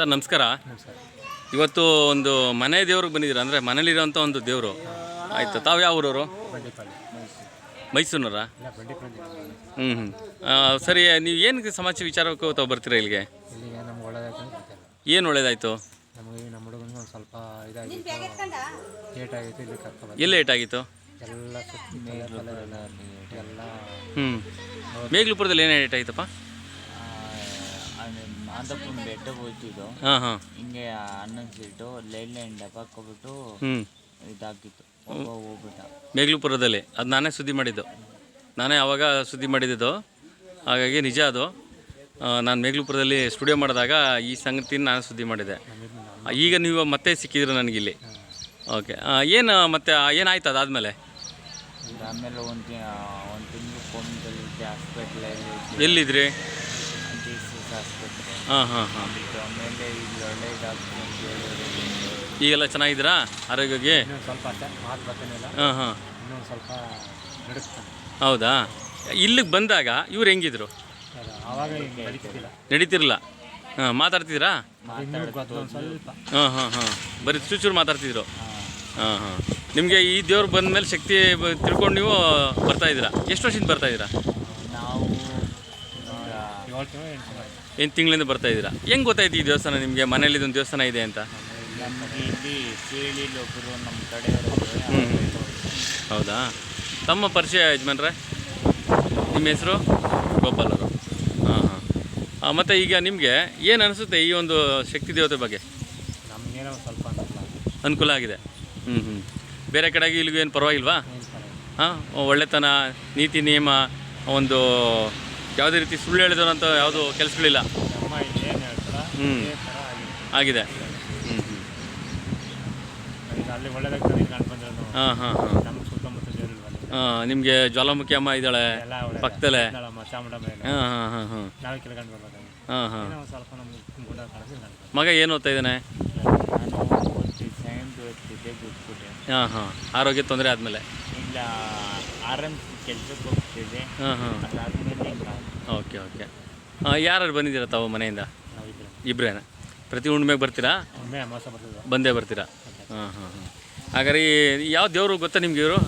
Sir ನಮಸ್ಕಾರ. ಇವತ್ತು ಒಂದು ಮನೆ ದೇವ್ರಿಗೆ ಬಂದಿದ್ದೀರಾ? ಅಂದರೆ ಮನೇಲಿರೋಂಥ ಒಂದು ದೇವರು. ಆಯಿತು ತಾವು ಯಾವ ಊರವರು? ಮೈಸೂರಿನವರಾ? ಹ್ಞೂ ಹ್ಞೂ ಸರಿ ನೀವು ಏನು ಸಮಾಚಾರ ವಿಚಾರಕ್ಕೆ ತಾವು ಬರ್ತೀರಾ ಇಲ್ಲಿಗೆ? ಏನು ಒಳ್ಳೇದಾಯಿತು? ಸ್ವಲ್ಪ ಎಲ್ಲಿ ಲೇಟ್ ಆಗಿತ್ತು? ಹ್ಞೂ ಮೇಗ್ಲುಪುರದಲ್ಲಿ ಏನು ಲೇಟ್ ಆಯ್ತಪ್ಪ ಮಾದಪ್ಪನ ಬೆಟ್ಟಕ್ಕೆ ಹೋಯ್ತಿದ್ದು. ಹಾಂ ಹಾಂ. ಹಿಂಗೆ ಅಣ್ಣನ ಸೀಟು ಲೈನ್ ಲೈನ್ ಹೋಗ್ಬಿಟ್ಟು ಹ್ಞೂ ಇದಾಗಿತ್ತು ಒಬ್ಬ ಹೋಗ್ಬಿಟ್ಟ. ಮೇಗ್ಲುಪುರದಲ್ಲಿ. ಅದು ನಾನೇ ಸುದ್ದಿ ಮಾಡಿದ್ದು. ನಾನೇ ಅವಾಗ ಸುದ್ದಿ ಮಾಡಿದ್ದು. ಹಾಗಾಗಿ ನಿಜ ಅದು. ನಾನು ಮೇಗ್ಲುಪುರದಲ್ಲಿ ಸ್ಟುಡಿಯೋ ಮಾಡಿದಾಗ ಈ ಸಂಗತಿನ ನಾನು ಸುದ್ದಿ ಮಾಡಿದೆ ಈಗ ನೀವು ಮತ್ತೆ ಸಿಕ್ಕಿದ್ರು ನನಗಿಲ್ಲಿ? ಓಕೆ ಏನು ಮತ್ತೆ ಏನಾಯ್ತು ಅದಾದಮೇಲೆ? ಆಮೇಲೆ ಒಂದು ಒಂದು ತಿಂಗಳು ಕೋಮದಲ್ಲಿ ಹಾಸ್ಪಿಟ್ಲಲ್ಲಿ ಎಲ್ಲಿದ್ರಿ? ಹಾಂ ಹಾಂ ಹಾಂ. ಆಮೇಲೆ ಇಲ್ಲಿ ಒಳ್ಳೇದಾಗ್ತದೆ ಅಂತ ಹೇಳಿದ್ರು. ಈಗೆಲ್ಲ ಚೆನ್ನಾಗಿದ್ದೀರಾ ಆರೋಗ್ಯಕ್ಕೆ? ಇನ್ನೊಂದು ಸ್ವಲ್ಪ ಅಷ್ಟೇ ಮಾತು ಹಾಂ ಹಾಂ. ಇನ್ನೊಂದು ಸ್ವಲ್ಪ ನಡುಕ್ತಾನೆ ಹೌದಾ? ಇಲ್ಲಿಗೆ ಬಂದಾಗ ಇವ್ರು ಹೆಂಗಿದ್ರು? ಅದು ಆವಾಗ ಹಿಂಗೆ ನಡೀತಿದ್ದಿಲ್ಲ ನಡೀತಿರಲ್ಲ ಹಾಂ ಮಾತಾಡ್ತಿದ್ರಾ ಇನ್ನೂ ಗೊತ್ತು ಒಂದು ಸ್ವಲ್ಪ. ಹಾಂ ಹಾಂ ಹಾಂ. ಬರೀ ಚೂಚೂರು ಮಾತಾಡ್ತಿದ್ರು. ಹಾಂ. ಹಾಂ ನಿಮಗೆ ಈ ದೇವ್ರು ಬಂದ ಮೇಲೆ ಶಕ್ತಿ ಬ- ತಿಳ್ಕೊಂಡು ನೀವು ಬರ್ತಾ ಇದ್ದೀರಾ? ಎಷ್ಟು ವರ್ಷದಿಂದ ಬರ್ತಾ ಇದ್ದೀರಾ? ನಾವು ಏಳು ತಿಂಗಳು ಎಂಟು ತಿಂಗಳು ಎಂಟು ತಿಂಗಳಿಂದ ಬರ್ತಾ ಇದ್ದೀರಾ? ಹೆಂಗೆ ಗೊತ್ತಾಯ್ತು ಈ ದೇವಸ್ಥಾನ ನಿಮಗೆ? ಮನೇಲಿ ಇದೊಂದು ದೇವಸ್ಥಾನ ಇದೆ ಅಂತ? ನಮಗೆ ಇಲ್ಲಿ ಸೀಳಿಲಿ ಒಬ್ಬರು ನಮ್ಮ ಕಡೆಯವರು ಹೌದಾ? ತಮ್ಮ ಪರಿಚಯ ಯಜಮಾನ್ರೆ? ನಿಮ್ಮ ಹೆಸರು? ಗೋಪಾಲ್ ಅವರು. ಹಾಂ ಹಾಂ. ಮತ್ತು ಈಗ ನಿಮಗೆ ಏನು ಅನಿಸುತ್ತೆ ಈ ಒಂದು ಶಕ್ತಿ ದೇವತೆ ಬಗ್ಗೆ? ನಮಗೇನೋ ಸ್ವಲ್ಪ ಅನುಕೂಲ ಆಗಿದೆ. ಹ್ಞೂ ಹ್ಞೂ ಬೇರೆ ಕಡೆಗೆ ಇಲ್ಲಿಗೂ ಏನು ಪರವಾಗಿಲ್ವಾ? ಏನು ಹಾಂ ಒಳ್ಳೆತನ ನೀತಿ ನಿಯಮ ಒಂದು ಯಾವುದೇ ರೀತಿ ಸುಳ್ಳು ಹೇಳಿದ್ರು ಅಂತ ಯಾವುದು ಕೆಲಸಗಳಿಲ್ಲ. ಹ್ಞೂ ಆಗಿದೆ. ಹ್ಞೂ ಹ್ಞೂ ಹಾಂ ಹಾಂ ಹಾಂ. ನಮ್ಗೆ ಜ್ವಾಲಾಮುಖಿ ಅಮ್ಮ ಇದ್ದಾಳೆ ಪಕ್ಕದಲ್ಲೇ. ಹಾಂ ಹಾಂ ಹಾಂ ಹಾಂ. ಹಾಂ ಮಗ ಏನು ಓದ್ತಾ ಇದ್ದಾನೆ? ಹಾಂ ಹಾಂ. ಆರೋಗ್ಯ ತೊಂದರೆ ಆದಮೇಲೆ. ಇಲ್ಲ ಆರ್ ಎಂ ಸಿ ಕೆಲ್ಸಕ್ಕೆ ಹೋಗ್ತಿದ್ದೆ ಹಾಂ ಹಾಂ. ಅದಾದ್ಮೇಲೆ ಹಿಂಗೆ ಓಕೆ ಓಕೆ. ಯಾರು ಬಂದಿದ್ದೀರಾ ತಾವು ಮನೆಯಿಂದ? ಇಬ್ಬರೇನ ಪ್ರತಿ ಹುಣ್ಣಿಮೆಗೆ ಬರ್ತೀರಾ? ಬಂದೇ ಬರ್ತೀರಾ? ಹಾಂ ಹಾಂ ಹಾಂ. ಹಾಗಾದ್ರೆ ಈ ಯಾವ ದೇವರು ಗೊತ್ತಾ ನಿಮ್ಗೆ ಇವರು?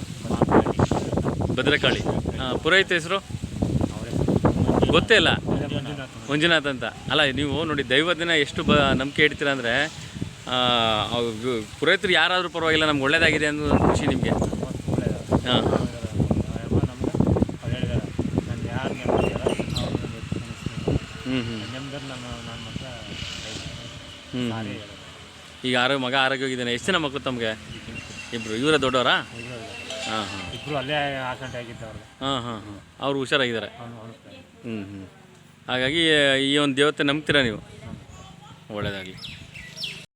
ಭದ್ರಕಾಳಿ. ಹಾಂ ಪುರೋಹಿತ ಹೆಸರು? ಗೊತ್ತೇ ಇಲ್ಲ. ಮಂಜುನಾಥ್. ಅಂತ. ಅಲ್ಲ ನೀವು ನೋಡಿ ದೈವದಿನ ಎಷ್ಟು ಬ ನಂಬಿಕೆ ಇಡ್ತೀರ ಅಂದರೆ ಪುರೋಹಿತರು ಯಾರಾದರೂ ಪರವಾಗಿಲ್ಲ ನಮ್ಗೆ ಒಳ್ಳೇದಾಗಿದೆ ಅನ್ನೋ ಖುಷಿ ನಿಮಗೆ. ಹಾಂ. ಹ್ಞೂ ಈಗ ಆರೋಗ್ಯ, ಮಗ ಆರೋಗ್ಯವಾಗಿದ್ದಾನೆ ಎಷ್ಟು ಜನ ಮಕ್ಕಳು ತಮಗೆ? ಇಬ್ಬರು ಇವರೇ ದೊಡ್ಡವರಾ? ಇಬ್ರು ಹಾಂ ಹಾಂ. ಇಬ್ಬರು ಅಲ್ಲೇ ಹಾಂ ಹಾಂ ಹಾಂ. ಅವರು ಹುಷಾರಾಗಿದ್ದಾರೆ. ಹ್ಞೂ ಹ್ಞೂ ಹಾಗಾಗಿ ಈ ಒಂದು ದೇವತೆ ನಂಬ್ತೀರಾ ನೀವು? ಒಳ್ಳೆಯದಾಗಲಿ